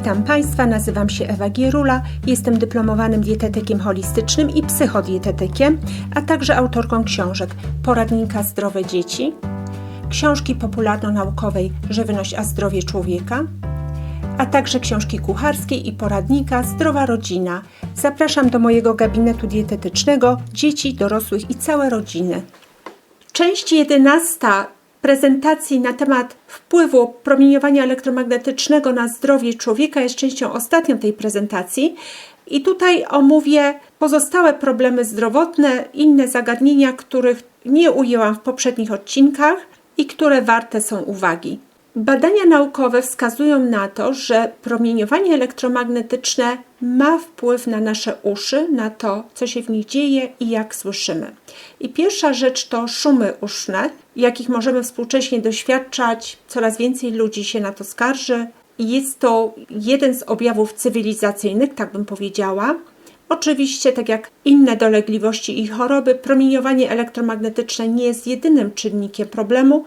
Witam Państwa, nazywam się Ewa Gierula, jestem dyplomowanym dietetykiem holistycznym i psychodietetykiem, a także autorką książek Poradnika Zdrowe Dzieci, książki popularno-naukowej Żywność a zdrowie człowieka, a także książki kucharskiej i poradnika Zdrowa Rodzina. Zapraszam do mojego gabinetu dietetycznego dzieci, dorosłych i całe rodziny. Część 11 prezentacji na temat wpływu promieniowania elektromagnetycznego na zdrowie człowieka jest częścią ostatnią tej prezentacji. I tutaj omówię pozostałe problemy zdrowotne, inne zagadnienia, których nie ujęłam w poprzednich odcinkach i które warte są uwagi. Badania naukowe wskazują na to, że promieniowanie elektromagnetyczne ma wpływ na nasze uszy, na to, co się w nich dzieje i jak słyszymy. I pierwsza rzecz to szumy uszne, jakich możemy współcześnie doświadczać. Coraz więcej ludzi się na to skarży. Jest to jeden z objawów cywilizacyjnych, tak bym powiedziała. Oczywiście, tak jak inne dolegliwości i choroby, promieniowanie elektromagnetyczne nie jest jedynym czynnikiem problemu.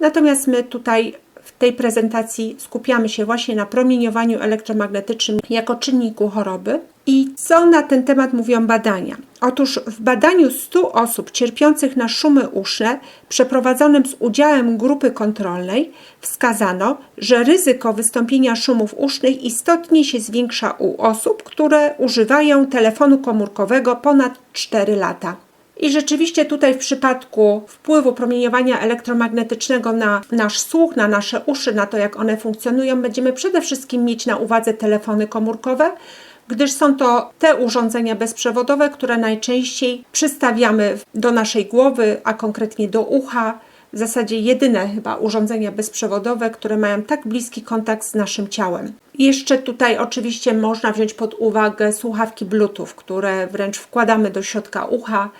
Natomiast my tutaj tej prezentacji skupiamy się właśnie na promieniowaniu elektromagnetycznym jako czynniku choroby. I co na ten temat mówią badania? Otóż w badaniu 100 osób cierpiących na szumy uszne, przeprowadzonym z udziałem grupy kontrolnej, wskazano, że ryzyko wystąpienia szumów usznych istotnie się zwiększa u osób, które używają telefonu komórkowego ponad 4 lata. I rzeczywiście tutaj w przypadku wpływu promieniowania elektromagnetycznego na nasz słuch, na nasze uszy, na to jak one funkcjonują, będziemy przede wszystkim mieć na uwadze telefony komórkowe, gdyż są to te urządzenia bezprzewodowe, które najczęściej przystawiamy do naszej głowy, a konkretnie do ucha. W zasadzie jedyne chyba urządzenia bezprzewodowe, które mają tak bliski kontakt z naszym ciałem. Jeszcze tutaj oczywiście można wziąć pod uwagę słuchawki Bluetooth, które wręcz wkładamy do środka ucha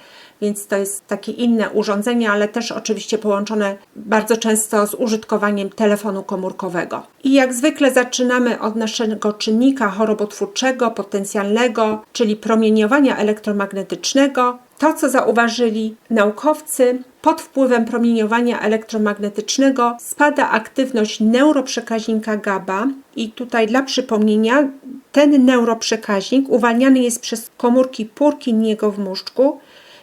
więc to jest takie inne urządzenie, ale też oczywiście połączone bardzo często z użytkowaniem telefonu komórkowego. I jak zwykle zaczynamy od naszego czynnika chorobotwórczego, potencjalnego, czyli promieniowania elektromagnetycznego. To, co zauważyli naukowcy, pod wpływem promieniowania elektromagnetycznego spada aktywność neuroprzekaźnika GABA i tutaj dla przypomnienia ten neuroprzekaźnik uwalniany jest przez komórki Purkinjego w mózgu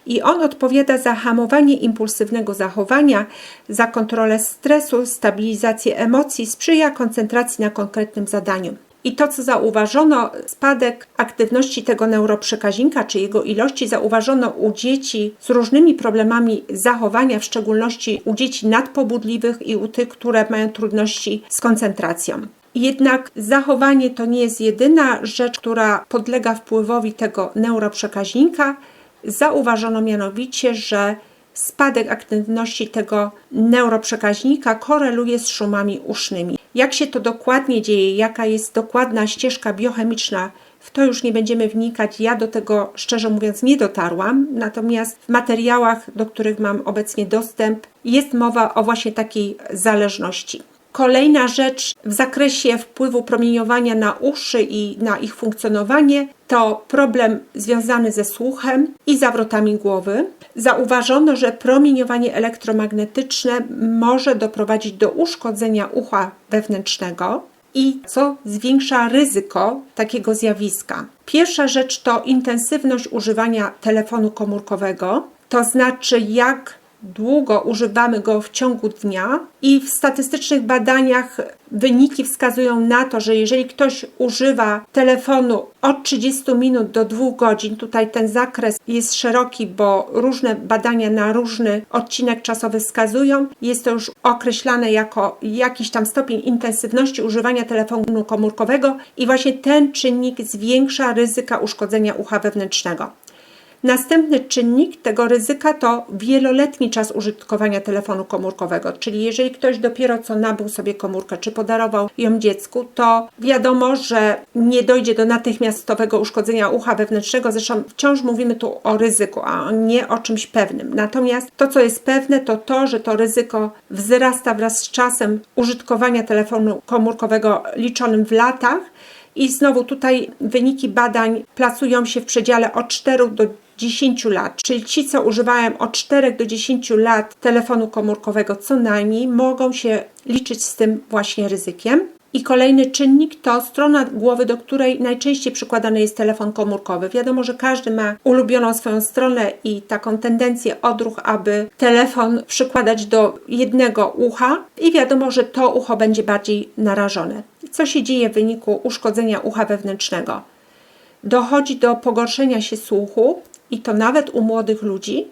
i on odpowiada za hamowanie impulsywnego zachowania, za kontrolę stresu, stabilizację emocji, sprzyja koncentracji na konkretnym zadaniu. I to, co zauważono, spadek aktywności tego neuroprzekaźnika, czy jego ilości, zauważono u dzieci z różnymi problemami zachowania, w szczególności u dzieci nadpobudliwych i u tych, które mają trudności z koncentracją. Jednak zachowanie to nie jest jedyna rzecz, która podlega wpływowi tego neuroprzekaźnika. Zauważono mianowicie, że spadek aktywności tego neuroprzekaźnika koreluje z szumami usznymi. Jak się to dokładnie dzieje, jaka jest dokładna ścieżka biochemiczna, w to już nie będziemy wnikać. Ja do tego szczerze mówiąc nie dotarłam, natomiast w materiałach, do których mam obecnie dostęp, jest mowa o właśnie takiej zależności. Kolejna rzecz w zakresie wpływu promieniowania na uszy i na ich funkcjonowanie to problem związany ze słuchem i zawrotami głowy. Zauważono, że promieniowanie elektromagnetyczne może doprowadzić do uszkodzenia ucha wewnętrznego i co zwiększa ryzyko takiego zjawiska. Pierwsza rzecz to intensywność używania telefonu komórkowego, to znaczy jak długo używamy go w ciągu dnia i w statystycznych badaniach wyniki wskazują na to, że jeżeli ktoś używa telefonu od 30 minut do 2 godzin, tutaj ten zakres jest szeroki, bo różne badania na różny odcinek czasowy wskazują, jest to już określane jako jakiś tam stopień intensywności używania telefonu komórkowego i właśnie ten czynnik zwiększa ryzyka uszkodzenia ucha wewnętrznego. Następny czynnik tego ryzyka to wieloletni czas użytkowania telefonu komórkowego, czyli jeżeli ktoś dopiero co nabył sobie komórkę, czy podarował ją dziecku, to wiadomo, że nie dojdzie do natychmiastowego uszkodzenia ucha wewnętrznego. Zresztą wciąż mówimy tu o ryzyku, a nie o czymś pewnym. Natomiast to, co jest pewne, to to, że to ryzyko wzrasta wraz z czasem użytkowania telefonu komórkowego liczonym w latach. I znowu tutaj wyniki badań placują się w przedziale od 4 do 10 lat, czyli ci, co używają od 4 do 10 lat telefonu komórkowego co najmniej, mogą się liczyć z tym właśnie ryzykiem. I kolejny czynnik to strona głowy, do której najczęściej przykładany jest telefon komórkowy. Wiadomo, że każdy ma ulubioną swoją stronę i taką tendencję, odruch, aby telefon przykładać do jednego ucha, i wiadomo, że to ucho będzie bardziej narażone. Co się dzieje w wyniku uszkodzenia ucha wewnętrznego? Dochodzi do pogorszenia się słuchu, i to nawet u młodych ludzi.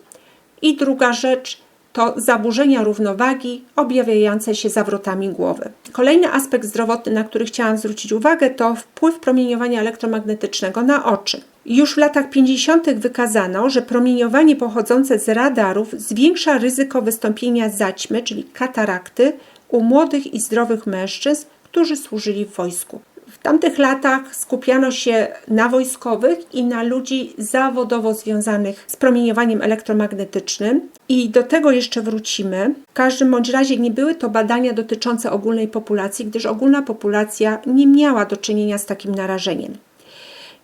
I druga rzecz to zaburzenia równowagi objawiające się zawrotami głowy. Kolejny aspekt zdrowotny, na który chciałam zwrócić uwagę, to wpływ promieniowania elektromagnetycznego na oczy. Już w latach 50. wykazano, że promieniowanie pochodzące z radarów zwiększa ryzyko wystąpienia zaćmy, czyli katarakty, u młodych i zdrowych mężczyzn, którzy służyli w wojsku. Tamtych latach skupiano się na wojskowych i na ludzi zawodowo związanych z promieniowaniem elektromagnetycznym i do tego jeszcze wrócimy. W każdym bądź razie nie były to badania dotyczące ogólnej populacji, gdyż ogólna populacja nie miała do czynienia z takim narażeniem.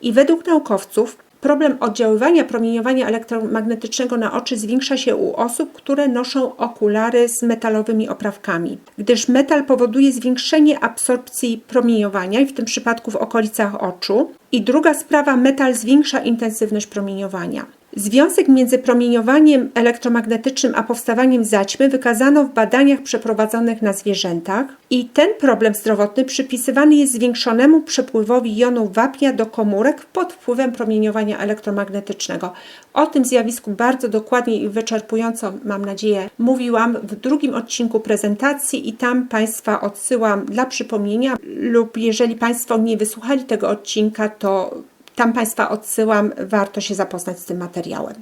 I według naukowców Problem oddziaływania promieniowania elektromagnetycznego na oczy zwiększa się u osób, które noszą okulary z metalowymi oprawkami, gdyż metal powoduje zwiększenie absorpcji promieniowania w tym przypadku w okolicach oczu. I druga sprawa, metal zwiększa intensywność promieniowania. Związek między promieniowaniem elektromagnetycznym a powstawaniem zaćmy wykazano w badaniach przeprowadzonych na zwierzętach i ten problem zdrowotny przypisywany jest zwiększonemu przepływowi jonów wapnia do komórek pod wpływem promieniowania elektromagnetycznego. O tym zjawisku bardzo dokładnie i wyczerpująco, mam nadzieję, mówiłam w drugim odcinku prezentacji i tam Państwa odsyłam dla przypomnienia lub jeżeli Państwo nie wysłuchali tego odcinka, to tam Państwa odsyłam, warto się zapoznać z tym materiałem.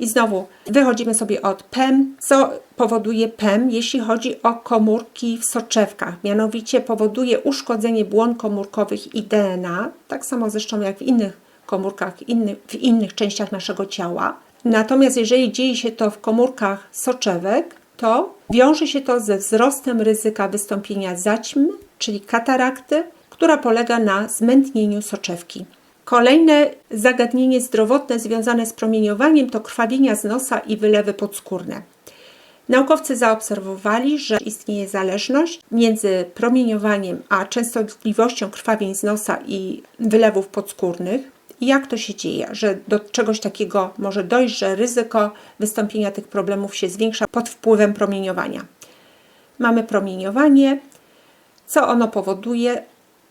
I znowu wychodzimy sobie od PEM. Co powoduje PEM, jeśli chodzi o komórki w soczewkach? Mianowicie powoduje uszkodzenie błon komórkowych i DNA, tak samo zresztą jak w innych komórkach, inny, w innych częściach naszego ciała. Natomiast jeżeli dzieje się to w komórkach soczewek, to wiąże się to ze wzrostem ryzyka wystąpienia zaćmy, czyli katarakty, która polega na zmętnieniu soczewki. Kolejne zagadnienie zdrowotne związane z promieniowaniem to krwawienia z nosa i wylewy podskórne. Naukowcy zaobserwowali, że istnieje zależność między promieniowaniem a częstotliwością krwawień z nosa i wylewów podskórnych. I jak to się dzieje, że do czegoś takiego może dojść, że ryzyko wystąpienia tych problemów się zwiększa pod wpływem promieniowania? Mamy promieniowanie. Co ono powoduje?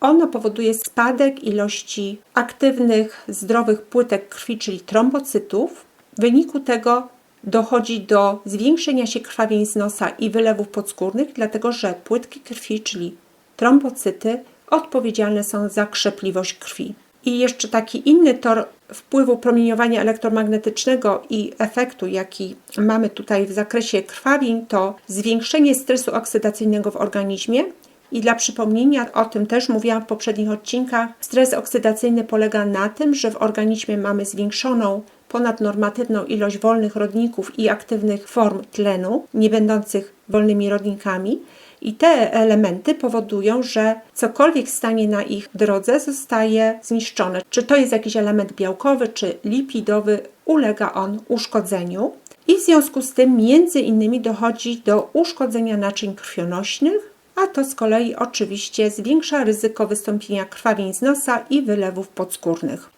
Ono powoduje spadek ilości aktywnych, zdrowych płytek krwi, czyli trombocytów. W wyniku tego dochodzi do zwiększenia się krwawień z nosa i wylewów podskórnych, dlatego że płytki krwi, czyli trombocyty, odpowiedzialne są za krzepliwość krwi. I jeszcze taki inny tor wpływu promieniowania elektromagnetycznego i efektu, jaki mamy tutaj w zakresie krwawień, to zwiększenie stresu oksydacyjnego w organizmie, i dla przypomnienia, o tym też mówiłam w poprzednich odcinkach, stres oksydacyjny polega na tym, że w organizmie mamy zwiększoną ponadnormatywną ilość wolnych rodników i aktywnych form tlenu, nie będących wolnymi rodnikami. I te elementy powodują, że cokolwiek stanie na ich drodze zostaje zniszczone. Czy to jest jakiś element białkowy, czy lipidowy, ulega on uszkodzeniu. I w związku z tym między innymi dochodzi do uszkodzenia naczyń krwionośnych, a to z kolei oczywiście zwiększa ryzyko wystąpienia krwawień z nosa i wylewów podskórnych.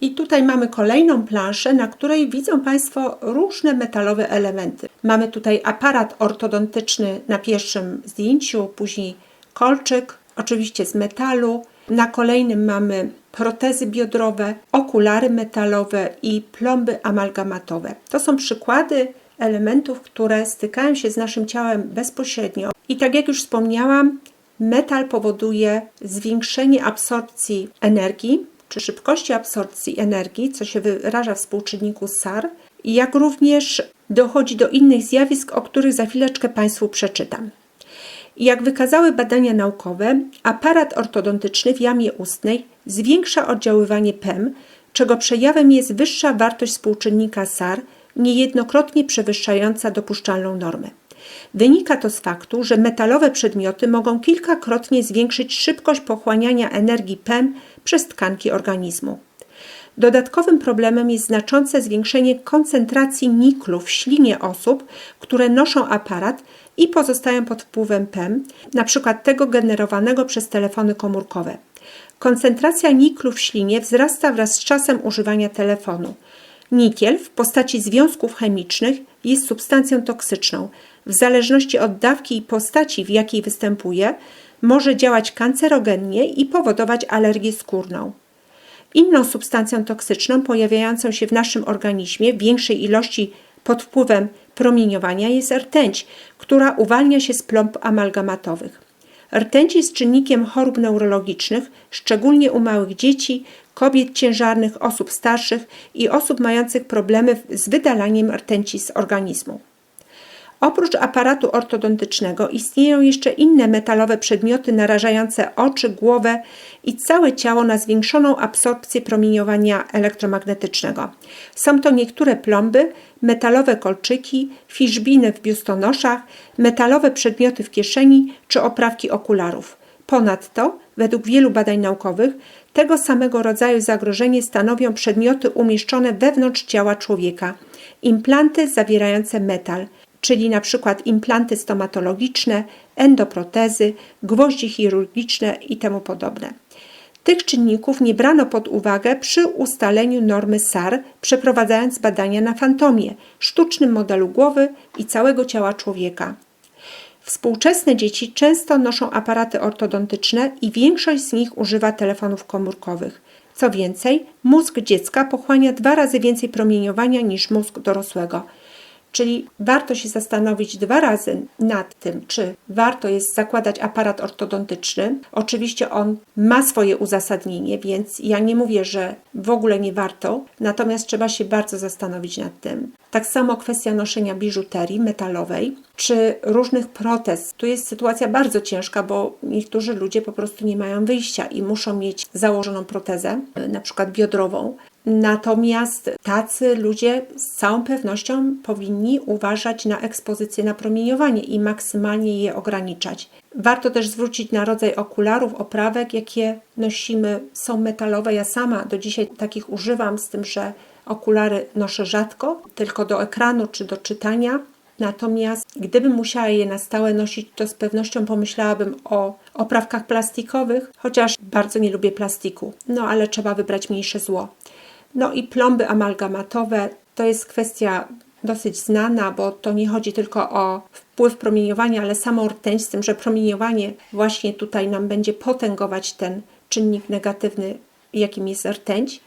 I tutaj mamy kolejną planszę, na której widzą Państwo różne metalowe elementy. Mamy tutaj aparat ortodontyczny na pierwszym zdjęciu, później kolczyk, oczywiście z metalu. Na kolejnym mamy protezy biodrowe, okulary metalowe i plomby amalgamatowe. To są przykłady elementów, które stykają się z naszym ciałem bezpośrednio. I tak jak już wspomniałam, metal powoduje zwiększenie absorpcji energii, czy szybkości absorpcji energii, co się wyraża w współczynniku SAR, jak również dochodzi do innych zjawisk, o których za chwileczkę Państwu przeczytam. Jak wykazały badania naukowe, aparat ortodontyczny w jamie ustnej zwiększa oddziaływanie PEM, czego przejawem jest wyższa wartość współczynnika SAR niejednokrotnie przewyższająca dopuszczalną normę. Wynika to z faktu, że metalowe przedmioty mogą kilkakrotnie zwiększyć szybkość pochłaniania energii PEM przez tkanki organizmu. Dodatkowym problemem jest znaczące zwiększenie koncentracji niklu w ślinie osób, które noszą aparat i pozostają pod wpływem PEM, np. tego generowanego przez telefony komórkowe. Koncentracja niklu w ślinie wzrasta wraz z czasem używania telefonu. Nikiel w postaci związków chemicznych jest substancją toksyczną. W zależności od dawki i postaci, w jakiej występuje, może działać kancerogennie i powodować alergię skórną. Inną substancją toksyczną pojawiającą się w naszym organizmie w większej ilości pod wpływem promieniowania jest rtęć, która uwalnia się z plomb amalgamatowych. Rtęć jest czynnikiem chorób neurologicznych, szczególnie u małych dzieci, kobiet ciężarnych, osób starszych i osób mających problemy z wydalaniem rtęci z organizmu. Oprócz aparatu ortodontycznego istnieją jeszcze inne metalowe przedmioty narażające oczy, głowę i całe ciało na zwiększoną absorpcję promieniowania elektromagnetycznego. Są to niektóre plomby, metalowe kolczyki, fiszbiny w biustonoszach, metalowe przedmioty w kieszeni czy oprawki okularów. Ponadto, według wielu badań naukowych, tego samego rodzaju zagrożenie stanowią przedmioty umieszczone wewnątrz ciała człowieka, implanty zawierające metal – czyli przykład implanty stomatologiczne, endoprotezy, gwoździe chirurgiczne itp. Tych czynników nie brano pod uwagę przy ustaleniu normy SAR, przeprowadzając badania na fantomie, sztucznym modelu głowy i całego ciała człowieka. Współczesne dzieci często noszą aparaty ortodontyczne i większość z nich używa telefonów komórkowych. Co więcej, mózg dziecka pochłania dwa razy więcej promieniowania niż mózg dorosłego. Czyli warto się zastanowić dwa razy nad tym, czy warto jest zakładać aparat ortodontyczny. Oczywiście on ma swoje uzasadnienie, więc ja nie mówię, że w ogóle nie warto, natomiast trzeba się bardzo zastanowić nad tym. Tak samo kwestia noszenia biżuterii metalowej czy różnych protez. Tu jest sytuacja bardzo ciężka, bo niektórzy ludzie po prostu nie mają wyjścia i muszą mieć założoną protezę, na przykład biodrową, Natomiast tacy ludzie z całą pewnością powinni uważać na ekspozycję na promieniowanie i maksymalnie je ograniczać. Warto też zwrócić na rodzaj okularów, oprawek, jakie nosimy. Są metalowe. Ja sama do dzisiaj takich używam, z tym, że okulary noszę rzadko, tylko do ekranu czy do czytania. Natomiast gdybym musiała je na stałe nosić, to z pewnością pomyślałabym o oprawkach plastikowych, chociaż bardzo nie lubię plastiku. No ale trzeba wybrać mniejsze zło. No i plomby amalgamatowe to jest kwestia dosyć znana, bo to nie chodzi tylko o wpływ promieniowania, ale samo rtęć, z tym, że promieniowanie właśnie tutaj nam będzie potęgować ten czynnik negatywny, jakim jest rtęć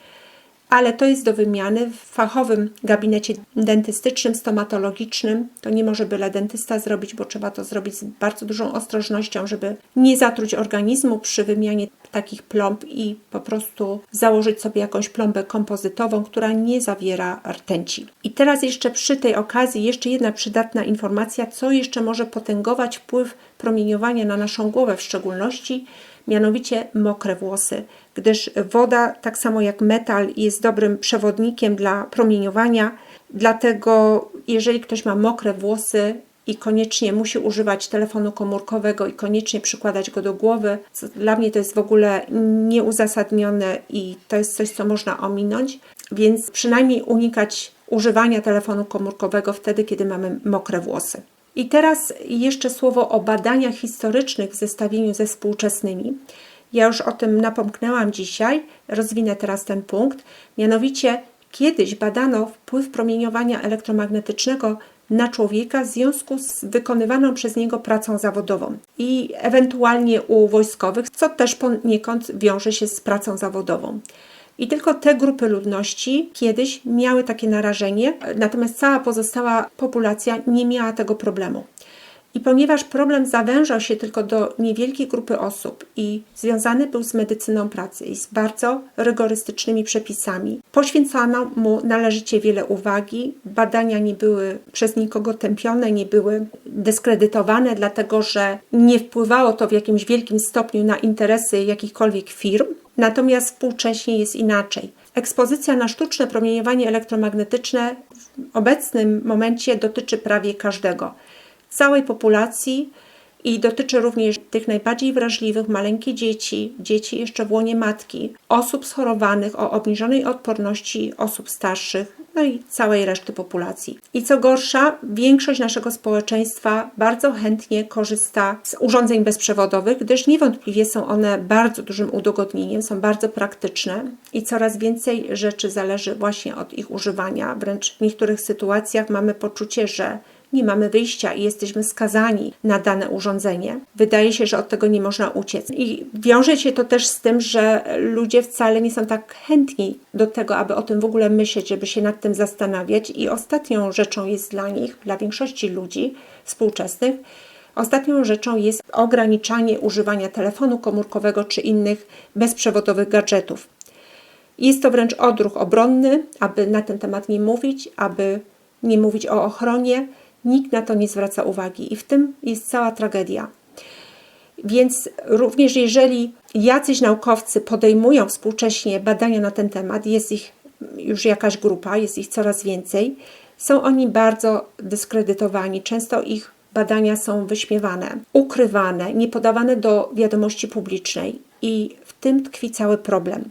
ale to jest do wymiany w fachowym gabinecie dentystycznym, stomatologicznym. To nie może byle dentysta zrobić, bo trzeba to zrobić z bardzo dużą ostrożnością, żeby nie zatruć organizmu przy wymianie takich plomb i po prostu założyć sobie jakąś plombę kompozytową, która nie zawiera rtęci. I teraz jeszcze przy tej okazji jeszcze jedna przydatna informacja, co jeszcze może potęgować wpływ promieniowania na naszą głowę w szczególności mianowicie mokre włosy, gdyż woda, tak samo jak metal, jest dobrym przewodnikiem dla promieniowania. Dlatego, jeżeli ktoś ma mokre włosy i koniecznie musi używać telefonu komórkowego i koniecznie przykładać go do głowy, dla mnie to jest w ogóle nieuzasadnione i to jest coś, co można ominąć, więc przynajmniej unikać używania telefonu komórkowego wtedy, kiedy mamy mokre włosy. I teraz jeszcze słowo o badaniach historycznych w zestawieniu ze współczesnymi. Ja już o tym napomknęłam dzisiaj, rozwinę teraz ten punkt. Mianowicie, kiedyś badano wpływ promieniowania elektromagnetycznego na człowieka w związku z wykonywaną przez niego pracą zawodową i ewentualnie u wojskowych, co też poniekąd wiąże się z pracą zawodową. I tylko te grupy ludności kiedyś miały takie narażenie, natomiast cała pozostała populacja nie miała tego problemu. I ponieważ problem zawężał się tylko do niewielkiej grupy osób i związany był z medycyną pracy i z bardzo rygorystycznymi przepisami, poświęcano mu należycie wiele uwagi. Badania nie były przez nikogo tępione, nie były dyskredytowane, dlatego że nie wpływało to w jakimś wielkim stopniu na interesy jakichkolwiek firm. Natomiast współcześnie jest inaczej. Ekspozycja na sztuczne promieniowanie elektromagnetyczne w obecnym momencie dotyczy prawie każdego całej populacji i dotyczy również tych najbardziej wrażliwych, maleńkie dzieci, dzieci jeszcze w łonie matki, osób schorowanych o obniżonej odporności, osób starszych, no i całej reszty populacji. I co gorsza, większość naszego społeczeństwa bardzo chętnie korzysta z urządzeń bezprzewodowych, gdyż niewątpliwie są one bardzo dużym udogodnieniem, są bardzo praktyczne i coraz więcej rzeczy zależy właśnie od ich używania. Wręcz w niektórych sytuacjach mamy poczucie, że nie mamy wyjścia i jesteśmy skazani na dane urządzenie. Wydaje się, że od tego nie można uciec. I wiąże się to też z tym, że ludzie wcale nie są tak chętni do tego, aby o tym w ogóle myśleć, żeby się nad tym zastanawiać. I ostatnią rzeczą jest dla nich, dla większości ludzi współczesnych, Ostatnią rzeczą jest ograniczanie używania telefonu komórkowego czy innych bezprzewodowych gadżetów. Jest to wręcz odruch obronny, aby na ten temat nie mówić, aby nie mówić o ochronie, Nikt na to nie zwraca uwagi i w tym jest cała tragedia. Więc również jeżeli jacyś naukowcy podejmują współcześnie badania na ten temat, jest ich już jakaś grupa, jest ich coraz więcej, są oni bardzo dyskredytowani. Często ich badania są wyśmiewane, ukrywane, nie podawane do wiadomości publicznej i w tym tkwi cały problem.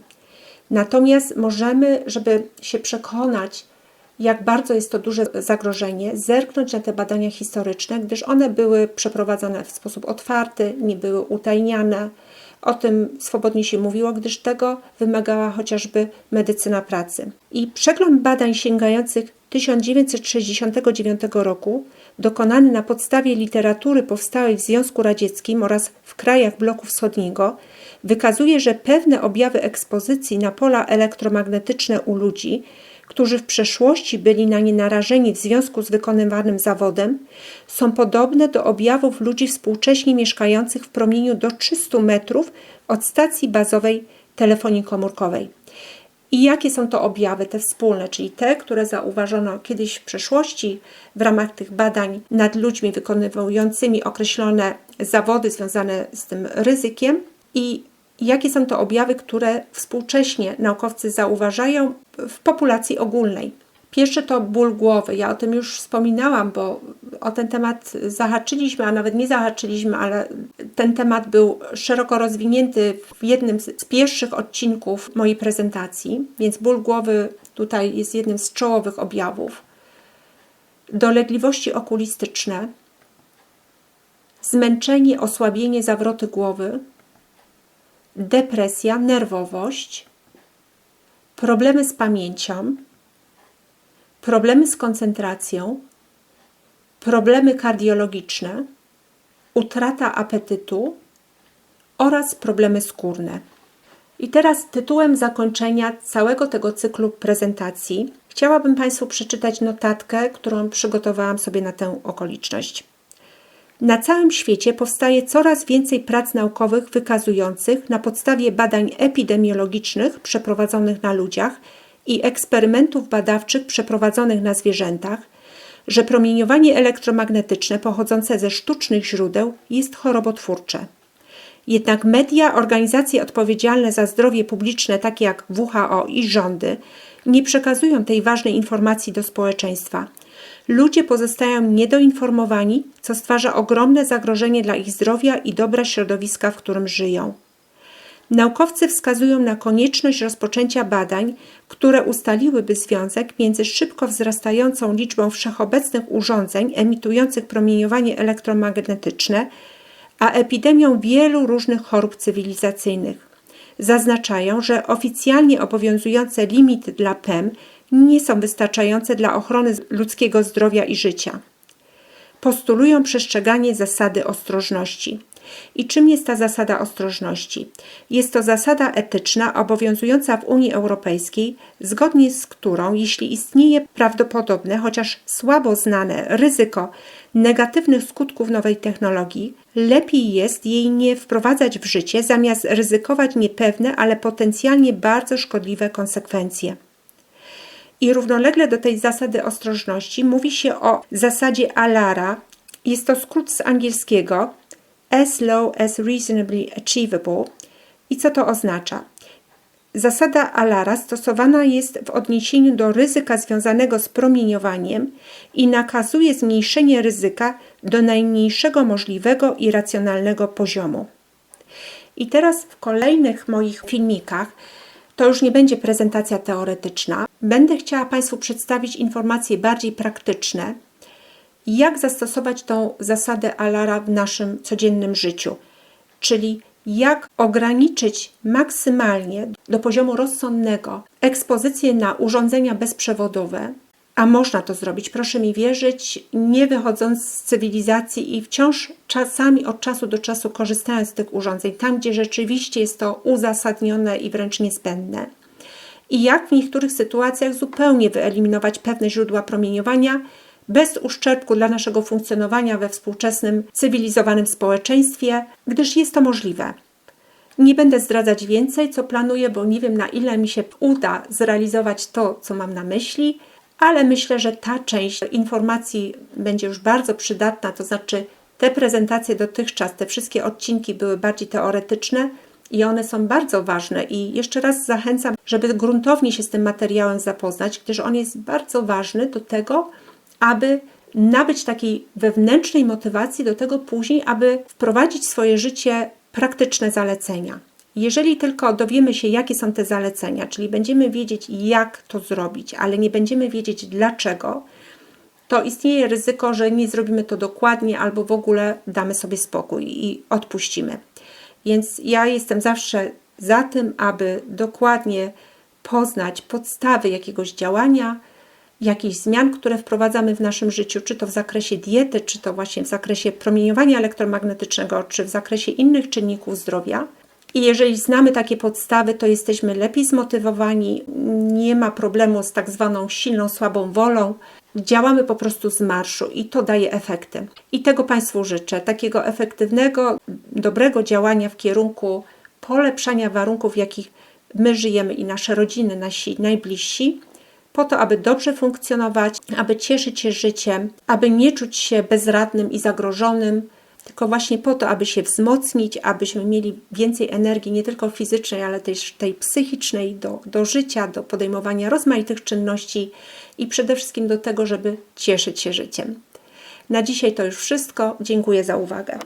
Natomiast możemy, żeby się przekonać, jak bardzo jest to duże zagrożenie, zerknąć na te badania historyczne, gdyż one były przeprowadzone w sposób otwarty, nie były utajniane. O tym swobodnie się mówiło, gdyż tego wymagała chociażby medycyna pracy. I przegląd badań sięgających 1969 roku, dokonany na podstawie literatury powstałej w Związku Radzieckim oraz w krajach bloku wschodniego, wykazuje, że pewne objawy ekspozycji na pola elektromagnetyczne u ludzi którzy w przeszłości byli na nie narażeni w związku z wykonywanym zawodem, są podobne do objawów ludzi współcześnie mieszkających w promieniu do 300 metrów od stacji bazowej telefonii komórkowej. I jakie są to objawy, te wspólne, czyli te, które zauważono kiedyś w przeszłości w ramach tych badań nad ludźmi wykonującymi określone zawody związane z tym ryzykiem i jakie są to objawy, które współcześnie naukowcy zauważają w populacji ogólnej. Pierwsze to ból głowy. Ja o tym już wspominałam, bo o ten temat zahaczyliśmy, a nawet nie zahaczyliśmy, ale ten temat był szeroko rozwinięty w jednym z pierwszych odcinków mojej prezentacji, więc ból głowy tutaj jest jednym z czołowych objawów. Dolegliwości okulistyczne, zmęczenie, osłabienie, zawroty głowy, depresja, nerwowość, problemy z pamięcią, problemy z koncentracją, problemy kardiologiczne, utrata apetytu oraz problemy skórne. I teraz tytułem zakończenia całego tego cyklu prezentacji chciałabym Państwu przeczytać notatkę, którą przygotowałam sobie na tę okoliczność. Na całym świecie powstaje coraz więcej prac naukowych wykazujących na podstawie badań epidemiologicznych przeprowadzonych na ludziach i eksperymentów badawczych przeprowadzonych na zwierzętach, że promieniowanie elektromagnetyczne pochodzące ze sztucznych źródeł jest chorobotwórcze. Jednak media, organizacje odpowiedzialne za zdrowie publiczne, takie jak WHO i rządy, nie przekazują tej ważnej informacji do społeczeństwa – ludzie pozostają niedoinformowani, co stwarza ogromne zagrożenie dla ich zdrowia i dobra środowiska, w którym żyją. Naukowcy wskazują na konieczność rozpoczęcia badań, które ustaliłyby związek między szybko wzrastającą liczbą wszechobecnych urządzeń emitujących promieniowanie elektromagnetyczne, a epidemią wielu różnych chorób cywilizacyjnych. Zaznaczają, że oficjalnie obowiązujące limity dla PEM nie są wystarczające dla ochrony ludzkiego zdrowia i życia. Postulują przestrzeganie zasady ostrożności. I czym jest ta zasada ostrożności? Jest to zasada etyczna obowiązująca w Unii Europejskiej, zgodnie z którą, jeśli istnieje prawdopodobne, chociaż słabo znane ryzyko negatywnych skutków nowej technologii, lepiej jest jej nie wprowadzać w życie, zamiast ryzykować niepewne, ale potencjalnie bardzo szkodliwe konsekwencje. I równolegle do tej zasady ostrożności mówi się o zasadzie ALARA. Jest to skrót z angielskiego as low as reasonably achievable. I co to oznacza? Zasada Alara stosowana jest w odniesieniu do ryzyka związanego z promieniowaniem i nakazuje zmniejszenie ryzyka do najmniejszego możliwego i racjonalnego poziomu. I teraz w kolejnych moich filmikach to już nie będzie prezentacja teoretyczna. Będę chciała Państwu przedstawić informacje bardziej praktyczne, jak zastosować tą zasadę Alara w naszym codziennym życiu, czyli jak ograniczyć maksymalnie do poziomu rozsądnego ekspozycję na urządzenia bezprzewodowe, a można to zrobić, proszę mi wierzyć, nie wychodząc z cywilizacji i wciąż czasami od czasu do czasu korzystając z tych urządzeń, tam gdzie rzeczywiście jest to uzasadnione i wręcz niezbędne. I jak w niektórych sytuacjach zupełnie wyeliminować pewne źródła promieniowania bez uszczerbku dla naszego funkcjonowania we współczesnym cywilizowanym społeczeństwie, gdyż jest to możliwe. Nie będę zdradzać więcej, co planuję, bo nie wiem na ile mi się uda zrealizować to, co mam na myśli, ale myślę, że ta część informacji będzie już bardzo przydatna, to znaczy te prezentacje dotychczas, te wszystkie odcinki były bardziej teoretyczne i one są bardzo ważne i jeszcze raz zachęcam, żeby gruntownie się z tym materiałem zapoznać, gdyż on jest bardzo ważny do tego, aby nabyć takiej wewnętrznej motywacji do tego później, aby wprowadzić w swoje życie praktyczne zalecenia. Jeżeli tylko dowiemy się, jakie są te zalecenia, czyli będziemy wiedzieć, jak to zrobić, ale nie będziemy wiedzieć dlaczego, to istnieje ryzyko, że nie zrobimy to dokładnie albo w ogóle damy sobie spokój i odpuścimy. Więc ja jestem zawsze za tym, aby dokładnie poznać podstawy jakiegoś działania, jakichś zmian, które wprowadzamy w naszym życiu, czy to w zakresie diety, czy to właśnie w zakresie promieniowania elektromagnetycznego, czy w zakresie innych czynników zdrowia. I jeżeli znamy takie podstawy, to jesteśmy lepiej zmotywowani, nie ma problemu z tak zwaną silną, słabą wolą. Działamy po prostu z marszu i to daje efekty. I tego Państwu życzę, takiego efektywnego, dobrego działania w kierunku polepszania warunków, w jakich my żyjemy i nasze rodziny, nasi najbliżsi, po to, aby dobrze funkcjonować, aby cieszyć się życiem, aby nie czuć się bezradnym i zagrożonym, tylko właśnie po to, aby się wzmocnić, abyśmy mieli więcej energii, nie tylko fizycznej, ale też tej psychicznej do, do życia, do podejmowania rozmaitych czynności i przede wszystkim do tego, żeby cieszyć się życiem. Na dzisiaj to już wszystko. Dziękuję za uwagę.